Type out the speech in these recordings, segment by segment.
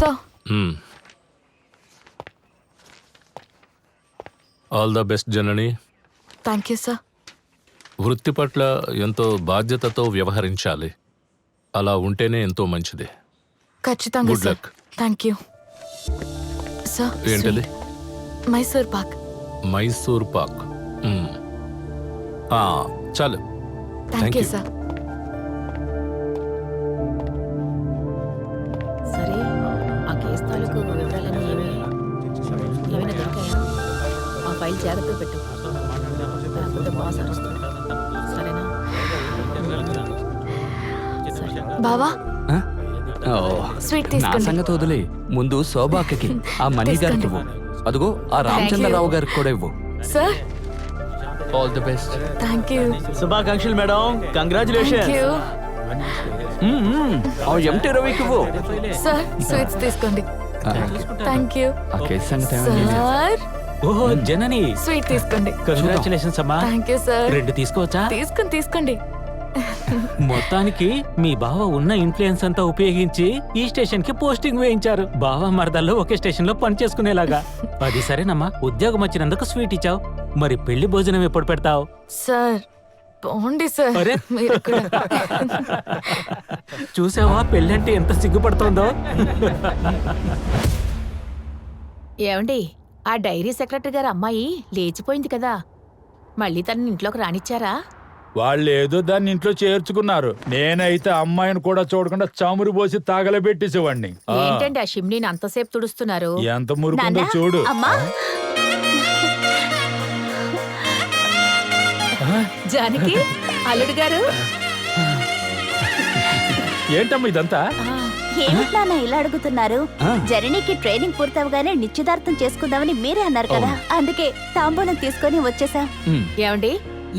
Sir all the best Janani thank you sir వృత్తి పట్ల ఎంతో బాధ్యతతో వ్యవహరించాలి. అలా ఉంటేనే ఎంతో మంచిది. ఖచ్చితంగా sir luck. Thank you sir ఏంటది? మైసూర్ పాక్. మైసూర్ పాక్. ఆ, చాలు. థ్యాంక్ యూ సరే ఫైల్ జాగ్రత్తగా పెట్టు. లేకపోతే బాస్ అరుస్తాడు సరేనా? సరే. బావా? స్వీట్ నా తీసుకోండి. సంగతి వదిలే. ముందు శోభాక్కకి ఆ మణి గారికి ఇవ్వు. అదిగో ఆ రామచంద్రరావు గారికి కూడా ఇవ్వు. Sir all the best thank you శుభాకాంక్షలు మేడం. థ్యాంక్ కంగ్రాచులేషన్ యూ ఆ ఎంటీ రవికి ఇవ్వు. సార్ స్వీట్స్ తీసుకోండి. థ్యాంక్ యూ ఆ కేసు సంగతి ఏమైంది? సార్ ఓహో జనని. స్వీట్ తీసుకోండి. కంగ్రాచులేషన్స్ అమ్మా. థ్యాంక్ యూ సార్ రెండు తీసుకోవచ్చా? తీసుకుని తీసుకోండి. మొత్తానికి మీ బావ ఉన్న ఇన్ఫ్లుయెన్స్ అంతా ఉపయోగించి ఈ స్టేషన్కి పోస్టింగ్ వేయించారు. బావ మరదల్లో ఒకే స్టేషన్లో పని చేసుకునేలాగా. అది సరేనమ్మా ఉద్యోగం వచ్చినందుకు స్వీట్ ఇచ్చావు. మరి పెళ్ళి భోజనం ఎప్పుడు పెడతావు? సార్ పోండి సార్. చూసావా పెళ్ళంటే ఎంత సిగ్గుపడుతోందో? ఏమండి ఆ డైరీ సెక్రటరీ గారు అమ్మాయి లేచిపోయింది కదా. మళ్ళీ తన ఇంట్లోకి రానిచ్చారా? వాళ్ళు ఏదో దాన్ని ఇంట్లో చేర్చుకున్నారు. నేనైతే అమ్మాయిని కూడా చూడకుండా చమురు పోసి తాగలబెట్టేసేవాడిని ఏంటండి ఆ షిమ్నీని అంతసేపు తుడుస్తున్నారు? ఎంత మురుకుందో చూడు. అమ్మా. జానకి అల్లుడు గారు. ఏంటమ్మా ఇదంతా? ఏమిటి నాన్న ఇలా అడుగుతున్నారు. జర్నీకి ట్రైనింగ్ పూర్తవగానే నిశ్చితార్థం చేసుకుందామని మీరే అన్నారు కదా. అందుకే తాంబూలం తీసుకొని వచ్చేసాం. ఏమండి?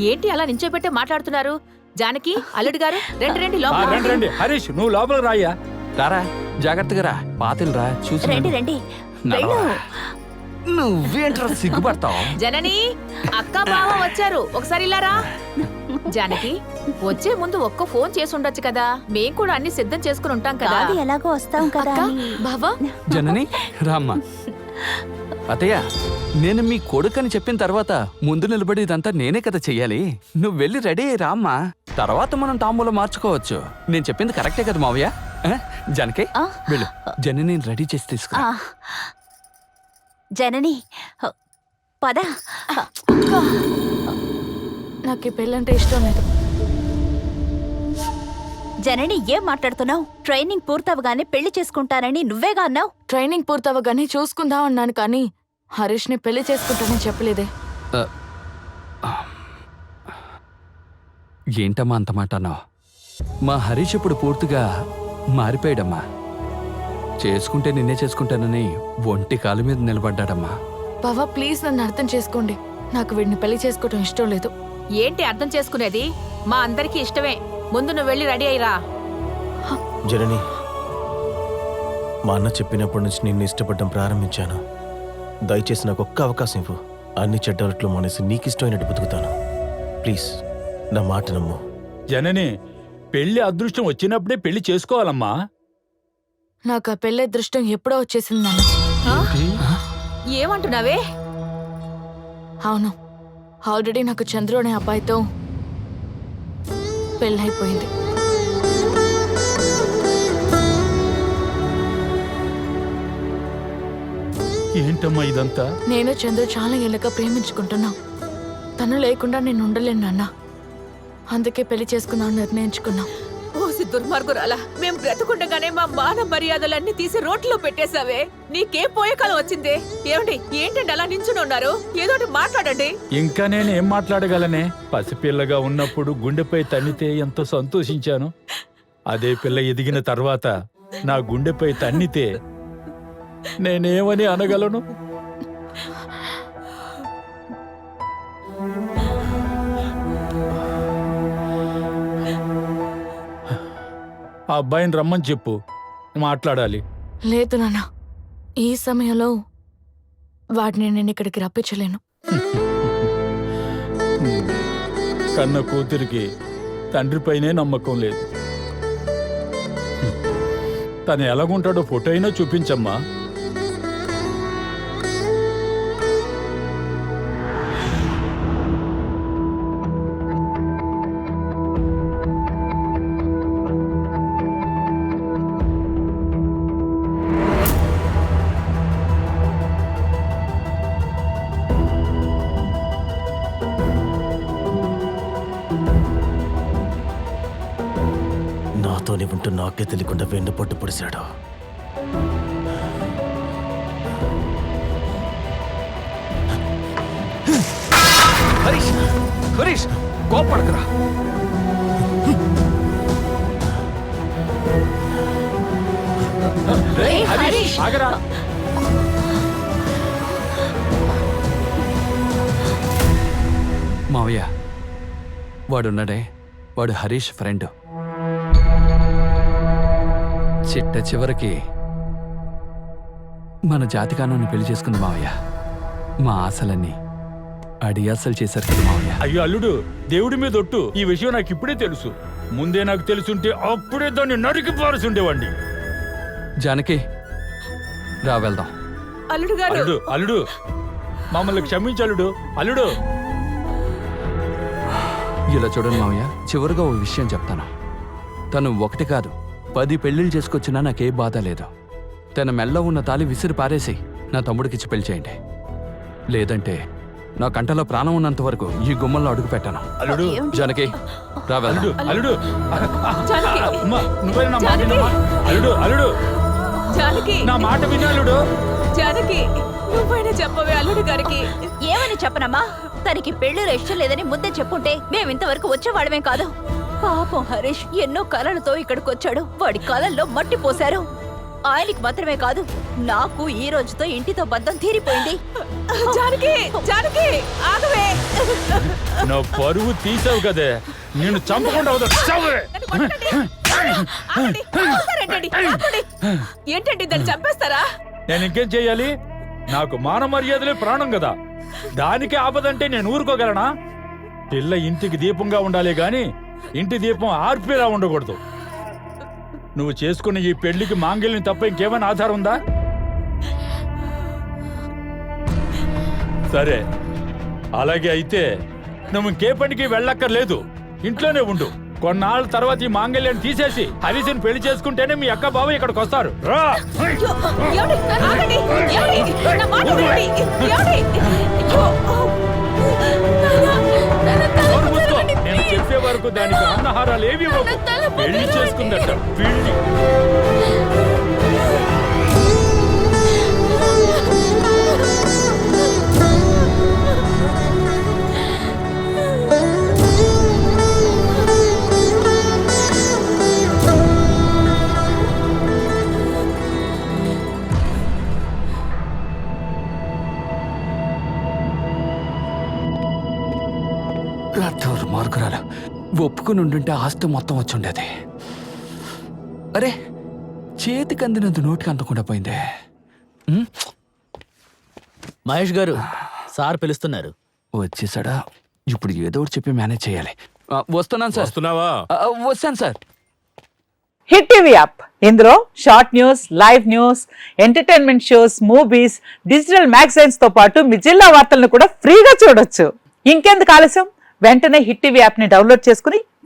ఏంటి అలా నించోబెట్టే మాట్లాడుతున్నారు? జానకి అల్లుడు గారు రండి రండి లోపల. రండి రండి. హరీష్ నువ్వు లోపల రాయ్యా. రారా జాగ్రత్తగా రా. పాతిల్ రా చూసి రండి రండి. నడవరా. వెళ్ళు. నువ్వేంట్రా సిగ్గుపడతావు? జనని అక్క బావ వచ్చారు. ఒకసారి ఇలారా జానకి వచ్చే ముందు ఒక్క ఫోన్ చేసి ఉండొచ్చు కదా. మేం కూడా అన్ని సిద్ధం చేసుకుని ఉంటాం కదా. కాదు ఎలాగో వస్తాం కదా అక్క అని. బావా. జనని రామ్మా. అతయ్య నేను మీ కొడుకని చెప్పిన తర్వాత ముందు నిలబడి ఇదంతా నేనే కదా చెయ్యాలి. నువ్వు వెళ్ళి రెడీ అయ్యి రామ్మా. తర్వాత మనం తాంబూలం మార్చుకోవచ్చు. నేను చెప్పింది కరెక్టే కదా మావయ్య? ఆ? జనకే ఆ. వెళ్ళు. జనని రెడీ చేసి తీసుకు ఆ. జనని పద. నాకు ఈ పెళ్ళంటే ఇష్టం లేదు. జనని ఏం మాట్లాడుతున్నావు? ట్రైనింగ్ పూర్తవగానే పెళ్ళి చేసుకుంటానని నువ్వేగా అన్నావు? ట్రైనింగ్ పూర్తవగానే చూసుకుందాం అన్నాను కానీ హరీష్ని పెళ్ళి చేసుకుంటానని చెప్పలేదే. ఏంటమ్మా అంత మాట అన్నావు? మా హరీష్ ఇప్పుడు పూర్తిగా మారిపోయాడమ్మా. చేసుకుంటే నిన్నే చేసుకుంటానని ఒంటి కాలు మీద నిలబడ్డాడమ్మా. బావా ప్లీజ్ నన్ను అర్థం చేసుకోండి. నాకు వీడిని పెళ్ళి చేసుకోవటం ఇష్టం లేదు. ఏంటి అర్థం చేసుకునేది? మా అందరికీ ఇష్టమే. ముందు నువ్వు వెళ్ళి రెడీ అయ్యిరా. జనని మా అన్న చెప్పినప్పటి నుంచి నిన్ను ఇష్టపడడం ప్రారంభించాను. దయచేసి నాకు ఒక్క అవకాశం ఇవ్వు. అన్ని చెడ్డలట్లు మానేసి నీకు ఇష్టమైనట్టు బతుకుతాను. ప్లీజ్ నా మాట నమ్ము. జనని పెళ్ళి అదృష్టం వచ్చినప్పుడే పెళ్ళి చేసుకోవాలమ్మా. నాకు ఆ పెళ్ళి దృష్టం ఎప్పుడో వచ్చేసింది నాన్న. ఏమంటున్నావే? అవును. ఆల్రెడీ నాకు చంద్రు అనే అబ్బాయితో పెళ్ళైపోయింది. ఏంటమ్మా ఇదంతా? నేను చంద్రు చాలా ఏళ్ళగా ప్రేమించుకుంటున్నా. తను లేకుండా నేను ఉండలేను నాన్న. అందుకే పెళ్ళి చేసుకుందాం నిర్ణయించుకున్నాం. దుర్మార్గురాలా. మేము బ్రతుకుండగానే మా మాన మర్యాదలన్నీ తీసి రోడ్లో పెట్టేశావే. నీకేం పోయే కాలం వచ్చిందే? ఏమండి ఏంటండి అలా నించుని ఉన్నారు? ఏదోటి మాట్లాడండి. ఇంకా నేను ఏం మాట్లాడగలనే? పసిపిల్లగా ఉన్నప్పుడు గుండెపై తన్నితే ఎంతో సంతోషించాను. అదే పిల్ల ఎదిగిన తర్వాత నా గుండెపై తన్నితే నేనేమని అనగలను? ఆ అబ్బాయిని రమ్మని చెప్పు. మాట్లాడాలి. లేదు నాన్న. ఈ సమయంలో వాడిని నేను ఇక్కడికి రప్పించలేను. కన్న కూతురికి తండ్రిపైనే నమ్మకం లేదు. తను ఎలాగుంటాడో ఫోటో అయినా చూపించమ్మా. నాతోనే ఉంటూ నాకే తెలియకుండా వెన్ను పట్టు పొడిశాడు. హరీష్ హరీష్ కోపడకరా. రేయ్, హరీష్. ఆగరా. మావయ్య వాడున్నాడే. వాడు హరీష్ ఫ్రెండ్. చిట్ట చివరికి మన జాతికానాన్ని పెళ్ళి చేసుకుంది మావయ్య. మా ఆశలన్నీ అడియాసలు చేశారు కదా మావయ్య. అయ్యో అల్లుడు దేవుడి మీద ఒట్టు. ఈ విషయం నాకు ఇప్పుడే తెలుసు. ముందే నాకు తెలుసుంటే అప్పుడే దాన్ని నరికి పారుచుండేవాడిని జానకి రా వెళ్దాం. అల్లుడు గారు. అల్లుడు అల్లుడు. మమ్మల్ని క్షమించు అల్లుడు. అల్లుడు. ఇలా చూడండి మావయ్య చివరిగా ఓ విషయం చెప్తాను. తను ఒకటి కాదు పది పెళ్ళిళ్ళు చేసుకొచ్చినా నాకే బాధ లేదు? తన మెల్ల ఉన్న తాలి విసిరి పారేసి నా తమ్ముడికిచ్చి పెళ్ళి చేయండి. లేదంటే నా కంటలో ప్రాణం ఉన్నంత వరకు ఈ గుమ్మంలో అడుగు పెట్టాను. అల్లుడు. జానకి రా అల్లుడు వెళ్దాం. అల్లుడు జానకి. అమ్మా, నువ్వైనా నా మాట జానకి. వినమ్మా? అల్లుడు అల్లుడు. జానకి. నా మాట విను అల్లుడు. జానకి నువ్వైనా చెప్పవే అల్లుడు గారికి. ఏమని చెప్పనమ్మా? తనకి పెళ్ళి ఇష్టం లేదని ముద్దే చెప్పుంటే మేము ఇంతవరకు వచ్చేవాడమే కాదు. పాపం హరీష్ ఎన్నో కలలతో ఇక్కడికి వచ్చాడు వాడి కలల్లో మట్టి పోశారు. ఆయనకి మాత్రమే కాదు నాకు ఈ రోజుతో ఇంటితో బంధం తీరిపోయింది. జానకి జానకి ఆగవే. నా పరువు తీసావు కదే. నేను చంపకుండా. ఏంటండి దాన్ని చంపేస్తారా? నేను ఇంకేం చేయాలి? నాకు మాన మర్యాదలే ప్రాణం కదా. దానికి ఆపదంటే నేను ఊరుకోగలనా? పిల్ల ఇంటికి దీపంగా ఉండాలి గాని ఇంటి దీపం ఆర్పేలా ఉండకూడదు. నువ్వు చేసుకున్న ఈ పెళ్ళికి మాంగల్యం తప్ప ఇంకేమైనా ఆధారం ఉందా? సరే. అలాగే అయితే నువ్వు ఇంకే పనికి వెళ్ళక్కర్లేదు. ఇంట్లోనే ఉండు. కొన్నాళ్ళ తర్వాత ఈ మాంగళ్యాన్ని తీసేసి హరీసిని పెళ్ళి చేసుకుంటేనే మీ అక్క బావ ఇక్కడికి వస్తారు. రా. నా మాట వినండి. అయ్యో. దానికి అన్నహారాలు ఏవి పెళ్ళి. చేసుకుందట. పెళ్ళి ఒప్పుకుని ఉండుంటే ఆస్తి మొత్తం వచ్చి ఉండేది. అరే చేతికి అందినంత నోటికి అందకుండా పోయిందే. ఉమ్, మహేష్ గారు సార్ పిలుస్తున్నారు. వచ్చేసాడా? ఇప్పుడు ఏదో ఒకటి చెప్పి మేనేజ్ చేయాలి. ఆ, వస్తున్నాను సార్. వస్తున్నావా? ఆ, వస్తాను సార్. Hit TV app. ఇందులో short news live news entertainment shows movies digital మ్యాగజైన్స్తో పాటు మీ జిల్లా వార్తలను కూడా ఫ్రీగా చూడొచ్చు. ఇంకెందుకు ఆలస్యం? వెంటనే హిట్ టీవీ యాప్ని డౌన్లోడ్ చేసుకుని